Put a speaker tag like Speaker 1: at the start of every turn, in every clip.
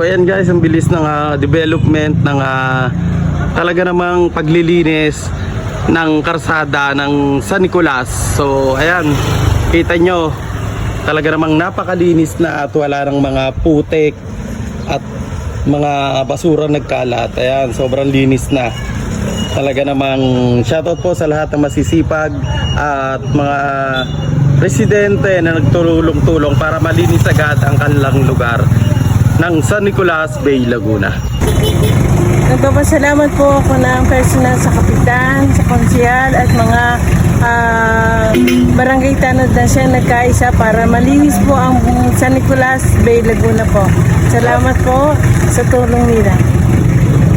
Speaker 1: So ayan guys, ang bilis ng ah, development ng ah, talaga namang paglilinis ng karsada ng San Nicolas. So ayan, kita nyo, talaga namang napakalinis na at wala ng mga putik at mga basura nagkalat. Ayan, sobrang linis na. Talaga namang shoutout po sa lahat ng masisipag at mga residente na nagtulong-tulong para malinis agad ang kanilang lugar ng San Nicolas Bay, Laguna.
Speaker 2: Nagpapasalamat po ako ng personal sa kapitan, sa konsyal at mga ah, barangay tanod na siya nagkaisa para malinis po ang San Nicolas Bay, Laguna po. Salamat po sa tulong nila.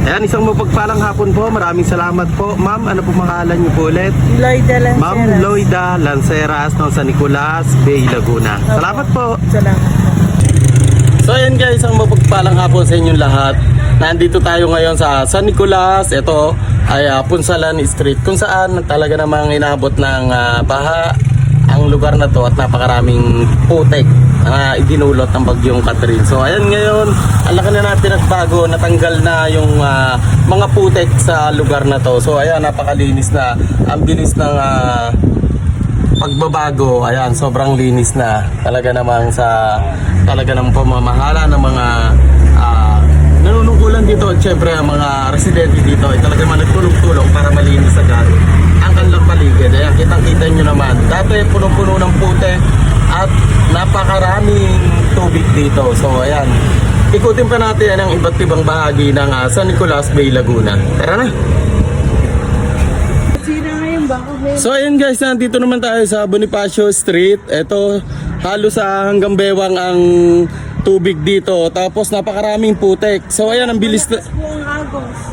Speaker 1: Ayan, isang mapagpalang hapon po. Maraming salamat po. Ma'am, ano po pangalan niyo po ulit?
Speaker 2: Lloyda Lanceras.
Speaker 1: Ma'am Loida Lanceras ng San Nicolas Bay, Laguna. Salamat po.
Speaker 2: Salamat po.
Speaker 1: So ayan guys, ang mapagpalang hapon sa inyong lahat. Nandito tayo ngayon sa San Nicolas. Ito ay ah, Punsalan Street kung saan talaga namang inabot ng ah, baha ang lugar na to at napakaraming putek na idinulot ng bagyong Catherine. So ayan ngayon, ang laki na natin nagbago, natanggal na yung ah, mga putek sa lugar na to. So ayan, napakalinis na. Ang bilis ng ah, pagbabago, ayan, sobrang linis na. Talaga namang sa talaga namang pamamahala ng mga ah, nanunungkulan dito at syempre ang mga residente dito ay talaga naman nagtulong-tulong para malinis agad ang kanilang paligid. Ayan, kitang-kita nyo naman. Dati punong-puno ng pute at napakaraming tubig dito. So ayan, ikutin pa natin ang iba't ibang bahagi ng ah, San Nicolas Bay, Laguna. Tara na! So ayun guys, nandito naman tayo sa Bonifacio Street. Ito, halos hanggang bewang ang tubig dito. Tapos napakaraming putek. So ayan, ang bilis na,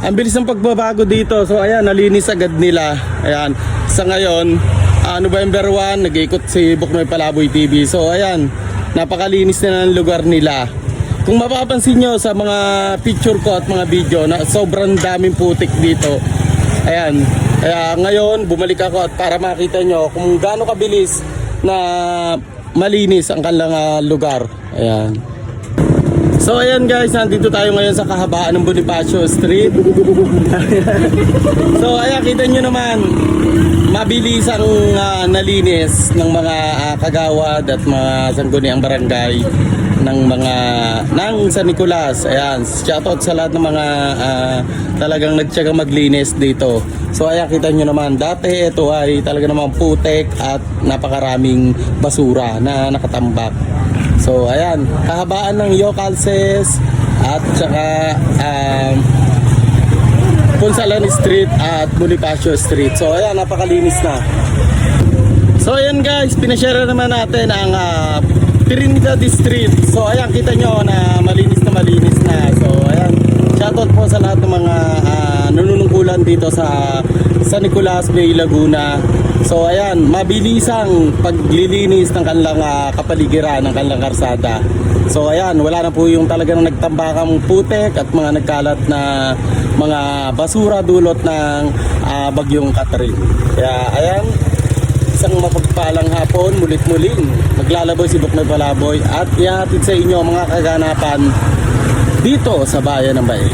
Speaker 1: ang bilis ng pagbabago dito. So ayan, nalinis agad nila. Ayan, sa ngayon, ah, November 1, nag-ikot si Buknoy Palaboy TV. So ayan, napakalinis na ng lugar nila. Kung mapapansin nyo sa mga picture ko at mga video na sobrang daming putik dito. Ayan. Kaya ngayon, bumalik ako at para makita nyo kung gaano kabilis na malinis ang kanilang ah, lugar. Ayan. So ayan guys, nandito tayo ngayon sa kahabaan ng Bonifacio Street. so ayan, kita nyo naman, mabilis ang ah, nalinis ng mga ah, kagawad at mga sangguniang barangay ng mga ng San Nicolas. Ayan, shoutout sa lahat ng mga ah, talagang nagtiyagang maglinis dito. So ayan, kita nyo naman, dati ito ay talaga namang putek at napakaraming basura na nakatambak. So ayan, kahabaan ng Yokalses at saka um, Punsalan Street at Bonifacio Street. So ayan, napakalinis na. So ayan guys, pinashare naman natin ang ah, Trinidad Street. So ayan, kita nyo na malinis na malinis na. So ayan, shoutout po sa lahat ng mga ah, nanunungkulan dito sa San Nicolas Bay, Laguna. So ayan, mabilisang paglilinis ng kanilang ah, kapaligiran, ng kanilang karsada. So ayan, wala na po yung talagang nagtambakang putek at mga nagkalat na mga basura dulot ng ah, bagyong Catherine. Kaya ayan, isang mapagpalang hapon, mulit-muling maglalaboy si Buknoy Palaboy at ihatid sa inyo mga kaganapan dito sa bayan ng Bay.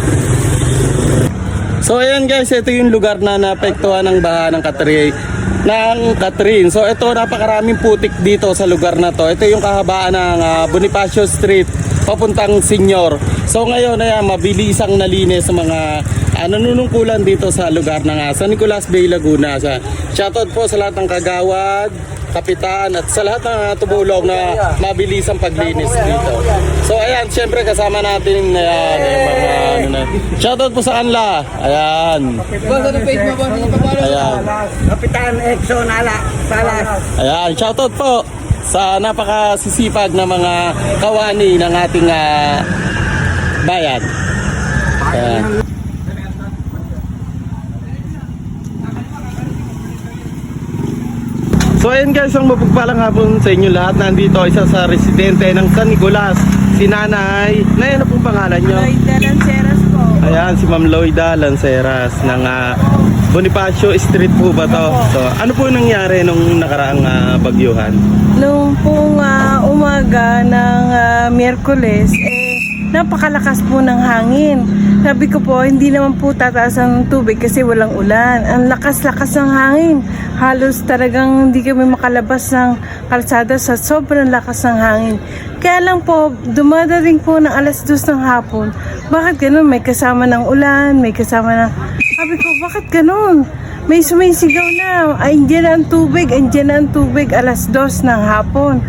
Speaker 1: So ayan guys, ito yung lugar na naapektuhan ng baha ng Catherine ng Catherine. So ito napakaraming putik dito sa lugar na to. Ito yung kahabaan ng ah, Bonifacio Street papuntang Senyor. So ngayon ayan, mabilis ang nalinis sa mga ah, nanunungkulan dito sa lugar ng ah, San Nicolas Bay, Laguna. Sa shoutout po sa lahat ng kagawad, kapitan at sa lahat ng ah, tumulong na mabilis ang paglinis dito. So ayan, syempre kasama natin ayan, yung mga ano na. Shoutout po sa kanila. Ayan. Ayan.
Speaker 3: Kapitan Exxon Ala Salas.
Speaker 1: Ayan, shoutout po sa napakasisipag na mga kawani ng ating ah, bayan. Ayan. So ayun guys, ang mapagpalang hapon sa inyo lahat. Nandito isa sa residente ng San Nicolas, si Nanay. Nay, ano pong pangalan nyo?
Speaker 2: Lloyda Lanceras po.
Speaker 1: Ayan, si Ma'am Loida Lanceras ng ah, Bonifacio Street po ba to? So, ano po nangyari nung nakaraang ah, bagyuhan?
Speaker 2: Nung pong ah, umaga ng ah, Miyerkules, eh, napakalakas po ng hangin. Sabi ko po, hindi naman po tataas ang tubig kasi walang ulan. Ang lakas-lakas ng hangin. Halos talagang hindi kami makalabas ng kalsada sa sobrang lakas ng hangin. Kaya lang po, dumadating po ng alas dos ng hapon. Bakit ganun? May kasama ng ulan, may kasama ng... Sabi ko, bakit ganun? May sumisigaw na, ay, andyan ang tubig, andyan ang tubig, alas dos ng hapon.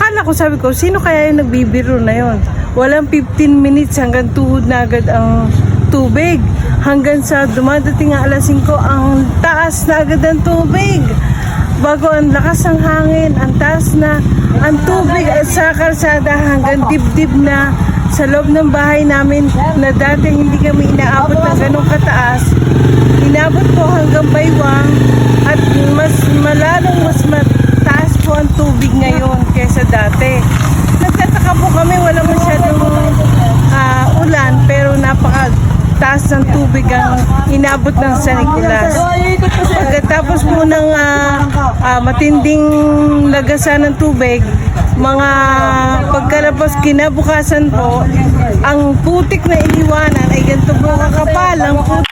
Speaker 2: Kala ko, sabi ko, sino kaya yung nagbibiro na yon? Walang 15 minutes hanggang tuhod na agad ang tubig. Hanggang sa dumadating ang alas 5, ang taas na agad ang tubig. Bago ang lakas ng hangin, ang taas na ang tubig at sa kalsada hanggang dibdib na sa loob ng bahay namin na dati hindi kami inaabot ng ganong kataas. Inabot po hanggang baywang at mas malalong mas mataas po ang tubig ngayon kaysa dati. Nagtataka po kami wala masyadong ah, ulan pero napaka taas ng tubig ang inabot ng San Nicolas. Pagkatapos po ng ah, ah, matinding lagasan ng tubig, mga pagkalabas kinabukasan po, ang putik na iniwanan ay ganito po kakapal. Ang putik